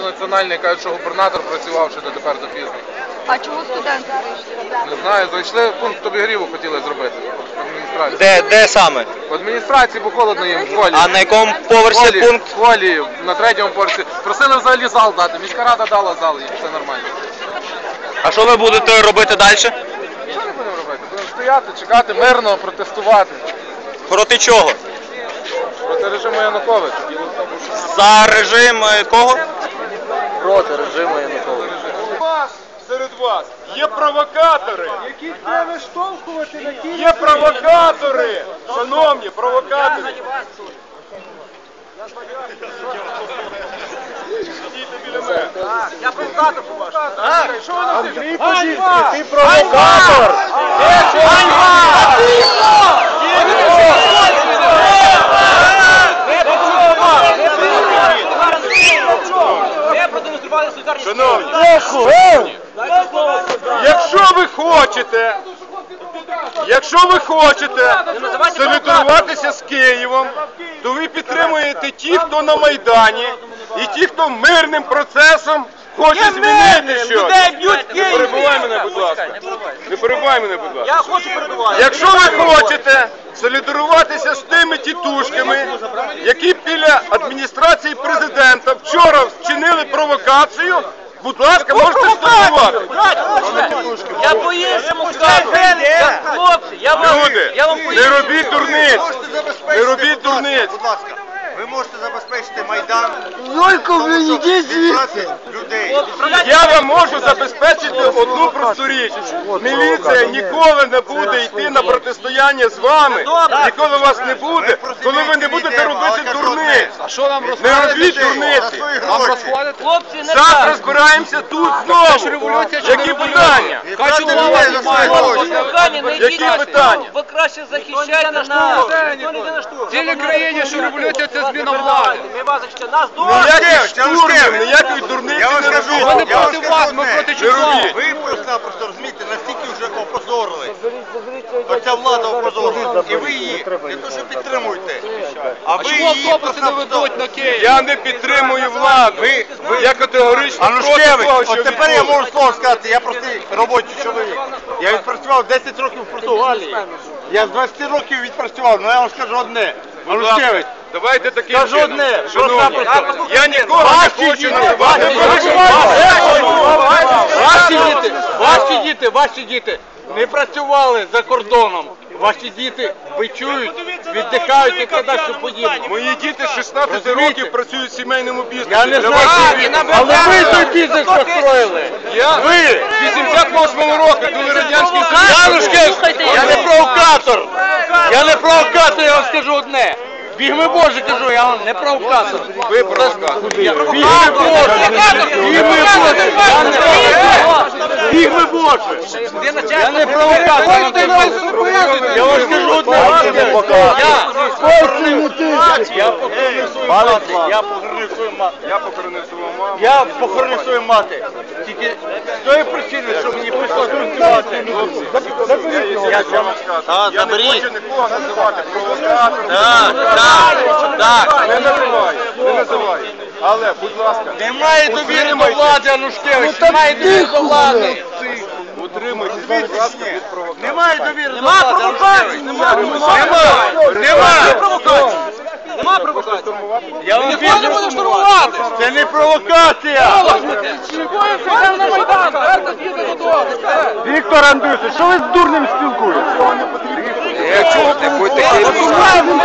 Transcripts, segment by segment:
Національний кажуть, що губернатор працював ще дотепер до пізно. А чому студенти вийшли? Не знаю, зайшли пункт обігріву хотіли зробити в адміністрації. Де, де саме? В адміністрації, бо холодно їм в холі. А на якому поверсі Холі, пункт? В холі, на третьому поверсі. Просили взагалі зал дати. Міська рада дала зал, і все нормально. А що ви будете робити далі? Що не будемо робити? Будемо стояти, чекати, мирно протестувати Проти чого? проти режиму Януковича. За режим е, кого? Проти режиму Януковича. серед вас є провокатори. Які треба виштовхувати на Є провокатори. Шановні, провокатори. Я провокатор Андрій Подільський, ти провокатор. Шановні, якщо ви хочете, якщо ви хочете солідаруватися з Києвом, то ви підтримуєте ті, хто на Майдані, і ті, хто мирним процесом хоче змінити щось. Не Києві. перебивай мене, будь ласка. Не перебивай мене, будь ласка. Я хочу передувати. Якщо ви хочете солідаруватися з тими тітушками, які біля адміністрації президента вчора вчинили провокацію, будь ласка, можете солідарувати. Я по-іншому скажу. Хлопці, я вам, Люди, я вам не по-іншому. робіть дурниць. Не робіть дурниць. Будь ласка, ви можете забезпечити Майдан. Юлько, ви йдіть звідси. людей. Я вам можу забезпечити одну просту річ. Міліція ніколи не буде йти на протистояння з вами. Ніколи вас не буде, коли ви не будете робити дурниць. А що нам Не робіть дурниці. Нам розходити? Хлопці, не Завтра так. збираємося тут знову. Які питання? Яка чоловіка за свої гроші? Кохані, не Які йдіть. питання? Ви краще захищайте нас. Ніхто не йде на штурм. цілій країні, що революція це зміна влади. Ми вас захищаємо. Нас Ніяких Це лише штурмів, ніякої дурниці не робіть. я вам проти вас, ми проти Не чого? Ви Оця влада опозорила. І ви її не то, що підтримуєте, а ви її просто на Київ? Я не підтримую владу. Я категорично проти того, що от тепер я можу слово сказати, я простий робочий чоловік. Я відпрацював 10 років в Португалії. Я з 20 років відпрацював, але я вам скажу одне. Анушкевич, Давайте таким Скажу одне, Шановні, я нікого не хочу називати. Ваші діти, ваші діти, ваші діти не працювали за кордоном. Ваші діти бичують, віддихають і так далі подібне. Мої діти з 16 Розумієте? років працюють в сімейному бізнесі. Я не Для знаю, вашої відомо. але ви той бізнес построїли. Я ви 88 року, коли радянський Союз. Янушкевич, я не провокатор. Я не провокатор, я вам скажу одне. Бігми Боже, кажу, я вам не провокатор. Ви провокатор. Бігми Боже, бігми Боже, я не провокатор. Боже. Я не провокатор. Я вам скажу одне. Я похоронив свою мати. Я похоронив свою мати. Я похоронив свою маму. Я похоронив свою мати. Тільки з тої причини, що мені прийшлося працювати. Я вам. Я не хочу нікого називати провокатором. Так, так. Не називаю, не називаю. Але, будь ласка, Немає довіри до влади, Анушкевич. Немає довіри до влади. утримуйтесь, будь ласка, від провокації. Немає довіри до влади. Нема провокації. Нема. Нема. Нема провокації. Я вам більше штурмувати. Це не провокація. Віктор Андрюшович, що ви з дурним спілкуєтеся? Я чого ти будь такий?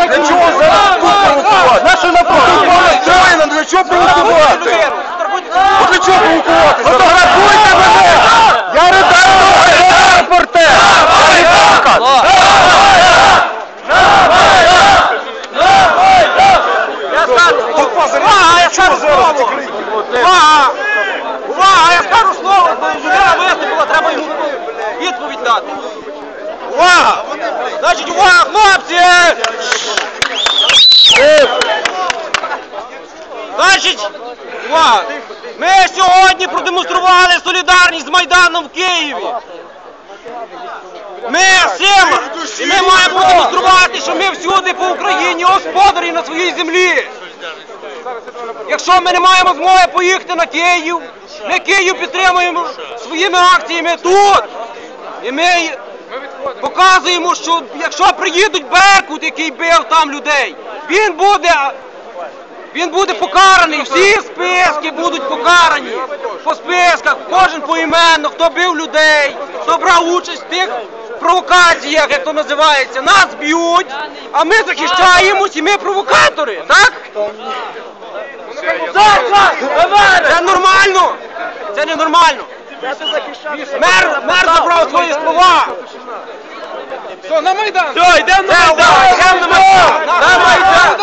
Для чого зараз провокувати? Нащо на провокувати? Правильно, для чого провокувати? Ну для чого провокувати? Фотографуйте мене! Я редактор, я репортер! Я не провокатор! Я скажу. Увага, я скажу слово. Увага! Увага, я скажу слово, бо людина виступила, треба йому відповідь дати. Увага! Значить, увага, хлопці! Значить, увага! Ми сьогодні продемонстрували солідарність з Майданом в Києві. Ми сила! І ми маємо продемонструвати, що ми всюди по Україні господарі на своїй землі. Якщо ми не маємо змоги поїхати на Київ, ми Київ підтримуємо своїми акціями тут. І ми показуємо, що якщо приїдуть Беркут, який бив там людей, він буде. Він буде покараний, всі списки будуть покарані. По списках, кожен поіменно, хто бив людей, хто брав участь в тих провокаціях, як то називається. Нас б'ють, а ми захищаємось і ми провокатори, так? Це нормально. Це не нормально. Мер, мер забрав свої слова. Все, на Майдан! Все, йдемо на Майдан! Йдемо на Майдан! На Майдан!